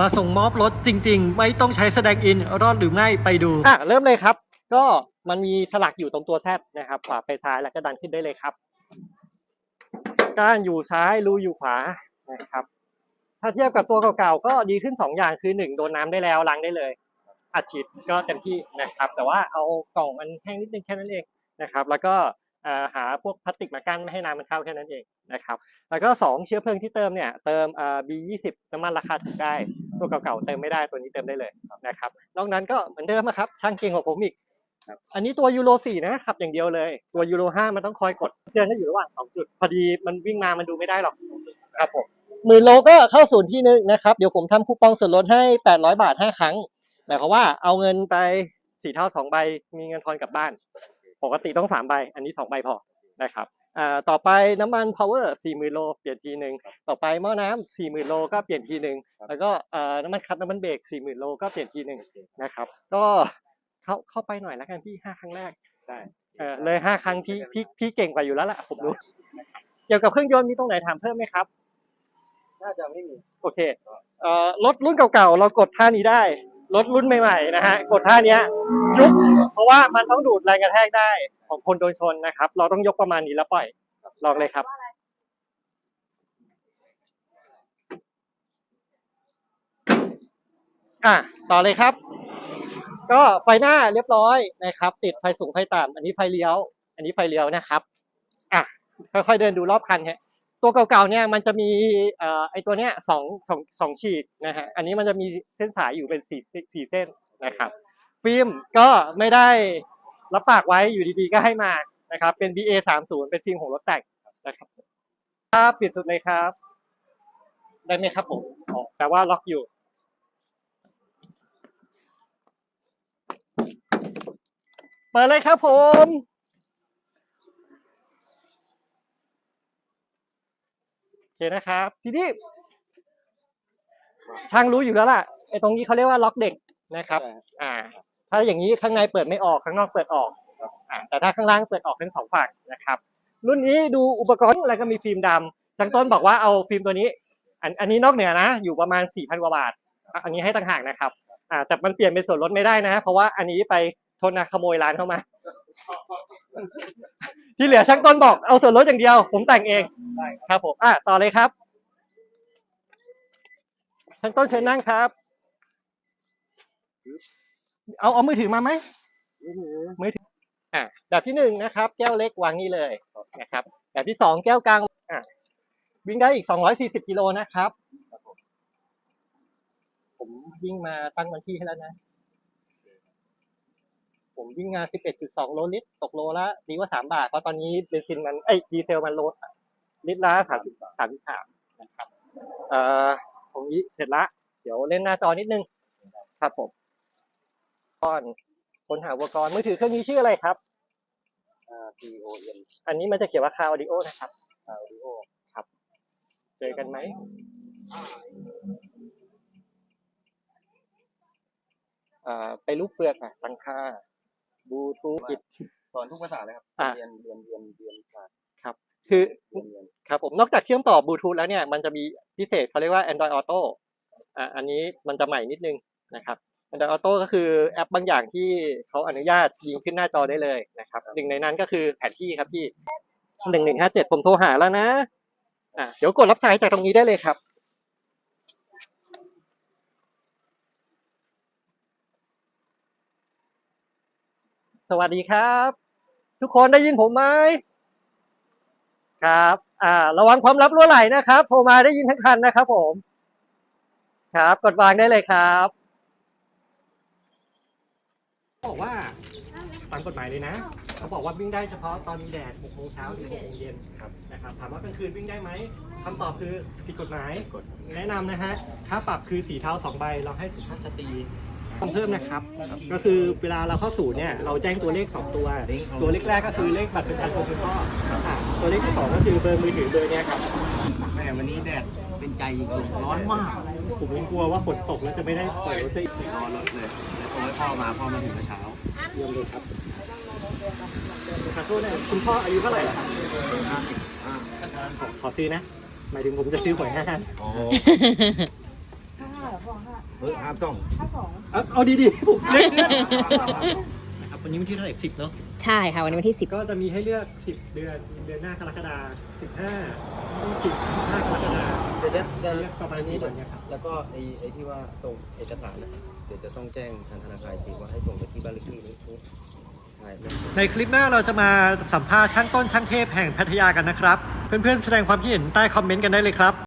มาส่งมอบรถจริง ๆ ไม่ต้องใช้แสดงอินรอดหรือไม่ไปดูอะเริ่มเลยครับ ก็มันมีสลักอยู่ตรงตัวแซดนะครับ ขวาไปซ้ายแล้วก็ดันขึ้นได้เลยครับก้านอยู่ซ้ายรูอยู่ขวานะครับ ถ้าเทียบกับตัวเก่าๆก็ดีขึ้นสองอย่างคือหนึ่งโดนน้ำได้แล้วล้างได้เลยอัดฉีดก็เต็มที่นะครับ แต่ว่าเอากล่องมันแห้งนิดนึงแค่นั้นเองนะครับ แล้วก็หาพวกพลาสติกมากั้นไม่ให้น้ำมันเข้าแค่นั้นเองนะครับ แล้วก็สองเชื้อเพลิงที่เติมเนี่ยเติม B20 น้ำมันราคาถูกได้ ตัวเก่าๆเติมไม่ได้ตัวนี้เติมได้เลยนะครับ นอกนั้นก็เหมือนเดิมอะครับ ช่างเก่งกว่าผมอีกอันนี้ตัวยูโร4นะขับอย่างเดียวเลย ตัวยูโร5มันต้องคอยกดเตือนให้อยู่ระหว่างสองจุด พอดีมันวิ่งมามันดูไม่ได้หรอกครับผมหมื่นโลก็เข้าศูนย์ที่หนึงนะครับ เดี๋ยวผมทำคูปองส่วนลดให้ 800 บาท 5 ครั้งหมายความว่าเอาเงินไปสี่เท่าสองใบมีเงินทอนกลับบ้าน ปกติต้องสามใบ อันนี้สองใบพอนะครับอ่า ต่อไปน้ำมัน power 40,000โลเปลี่ยนทีหนึ่งต่อไปหม้อน้ำ40,000โลก็เปลี่ยนทีหนึ่งแล้วก็เอ่อน้ำมันคัดน้ำมันเบรก40,000โลก็เปลี่ยนทีหนึ่งนะครับก็เข้าเข้าไปหน่อยแล้วกันที่ห้าครั้งแรกได้เออเลยห้าครั้งที่พี่พี่เก่งกว่าอยู่แล้วล่ะผมรู้เกี่ยวกับเครื่องยนต์มีตรงไหนถามเพิ่มไหมครับน่าจะไม่มีโอเคเอ่อรถรุ่นเก่าๆเรากดท่านี้ได้รถรุ่นใหม่ๆนะฮะกดท่าเนี้ยยุบเพราะว่ามันต้องดูดแรงกระแทกได้ ของคนโดนชนนะครับ เราต้องยกประมาณนี้แล้วปล่อย ลองเลยครับ อะต่อเลยครับ ก็ไฟหน้าเรียบร้อยนะครับ ติดไฟสูงไฟต่ำอันนี้ไฟเลี้ยว อันนี้ไฟเลี้ยวนะครับ อะค่อยๆเดินดูรอบคันฮะตัวเก่าๆเนี่ยมันจะมีเอ่อไอตัวเนี้ยสองสองสองขีดนะฮะอันนี้มันจะมีเส้นสายอยู่เป็นสี่สี่เส้นนะครับ ฟิล์มก็ไม่ได้ รับปากไว้อยู่ดีๆก็ให้มานะครับ เป็น BA สามศูนย์เป็นฟิล์มของรถแต่งนะครับครับปิดสุดเลยครับ ได้ไหมครับผมอ๋อแปลว่าล็อกอยู่เปิดเลยครับผมโอเคนะครับ ทีนี้ช่างรู้อยู่แล้วล่ะไอ้ตรงนี้เขาเรียกว่าล็อกเด็กนะครับ อ่า ถ้าอย่างนี้ข้างในเปิดไม่ออกข้างนอกเปิดออกอ่าแต่ถ้าข้างล่างเปิดออกทั้งสองฝั่งนะครับ รุ่นนี้ดูอุปกรณ์แล้วก็มีฟิล์มดำช่างต้นบอกว่าเอาฟิล์มตัวนี้อันอันนี้นอกเหนือนะ อยู่ประมาณสี่พันกว่าบาทอะอันนี้ให้ต่างหากนะครับอ่าแต่มันเปลี่ยนเป็นส่วนลดไม่ได้นะ เพราะว่าอันนี้ไปโทษนะขโมยร้านเข้ามา ที่เหลือช่างต้นบอกเอาส่วนลดอย่างเดียว ผมแต่งเองครับผมอะต่อเลยครับช่างต้นเชิญนั่งครับ เอาเอามือถือมาไหมมือถืออะแบบที่หนึ่งนะครับ แก้วเล็กวางนี่เลยนะครับ แบบที่สองแก้วกลางอะวิ่งได้อีกสองร้อยสี่สิบกิโลนะครับ ผมวิ่งมาตั้งวันที่ให้แล้วนะ ผมวิ่งงาน11.2โลลิตร ตกโลละดีกว่า3บาท เพราะตอนนี้เบนซินมันเอ้ยดีเซลมันลดลิตรละ30 33นะครับ เอ่อตรงนี้เสร็จละ เดี๋ยวเล่นหน้าจอนิดนึง ครับผม ก่อนค้นหาอุปกรณ์มือถือเครื่องนี้ชื่ออะไรครับอ่า P O N อันนี้มันจะเขียนว่าคาวดิโอนะครับ Audio เจอกันไหม อ่า ไปลูกเฟือกอะตั้งค่าบลูทูธ สอนทุกภาษาเลยครับ อะ เรียนเรียนเรียนเรียนศาสตร์คือ เรียนเรียนครับผมนอกจากเชื่อมต่อบลูทูธแล้วเนี่ย มันจะมีพิเศษเขาเรียกว่า Android Auto อ่าอันนี้มันจะใหม่นิดนึงนะครับ Android Auto ก็คือแอปบางอย่างที่เขาอนุญาตยิงขึ้นหน้าจอได้เลยนะครับหนึ่งในนั้นก็คือแผนที่ครับพี่หนึ่งหนึ่งห้าเจ็ดผมโทรหาแล้วนะอ่าเดี๋ยวกดรับสายจากตรงนี้ได้เลยครับ สวัสดีครับ ทุกคนได้ยินผมไหมครับ อ่า ระวังความลับรั่วไหลนะครับโทรมาได้ยินทั้งคันนะครับผม ครับ กดวางได้เลยครับ บอกว่าตามกฎหมายเลยนะ เขาบอกว่าวิ่งได้เฉพาะตอนมีแดด6โมงเช้าถึง6โมงเย็นครับนะครับถามว่ากลางคืนวิ่งได้ไหมคำตอบคือผิดกฎหมายแนะนำนะฮะค่าปรับคือสีเท้าสองใบเราให้สุภาพสตรีต้องเพิ่มนะครับ ก็คือเวลาเราเข้าสู่เนี่ยเราแจ้งตัวเลข 2 ตัว ตัวเลขแรกก็คือเลขบัตรประชาชนคุณพ่ออ่าตัวเลขที่สองก็คือเบอร์มือถือเบอร์เนี้ยครับ แม่วันนี้แดดเป็นใจจริงๆร้อนมาก ผมยังกลัวว่าฝนตกแล้วจะไม่ได้ปล่อยรถซะอีกรอรถเลยแล้วพอพ่อมาพ่อมาถึงเมื่อเช้าเยี่ยมเลยครับขอโทษนะคุณพ่ออายุเท่าไหร่ล่ะครับขอขอซื้อนะ หมายถึงผมจะซื้อหวยห้าโอ้ค่ะพ่อองค่ะเฮ้ยห้ามส่องห้าสองเอาเอาดีๆผมเล็กนะครับวันนี้วันที่เท่าไหร่สิบเนาะใช่ค่ะวันนี้วันที่สิบก็จะมีให้เลือก10เดือนเดือนหน้ากรกฎาคม15 20 15กรกฎาคม เดี๋ยวจะจะเรียกประมาณนี้ก่อนนะครับแล้วก็ไอ้ไอ้ที่ว่าส่งเอกสารนะเดี๋ยวจะต้องแจ้งทางธนาคารอีกทีว่าให้ส่งไปที่บ้านเลขที่นี้ใช่แล้วในคลิปหน้าเราจะมาสัมภาษณ์ช่างต้นช่างเทพแห่งพัทยากันนะครับ เพื่อนๆแสดงความคิดเห็นใต้คอมเมนต์กันได้เลยครับ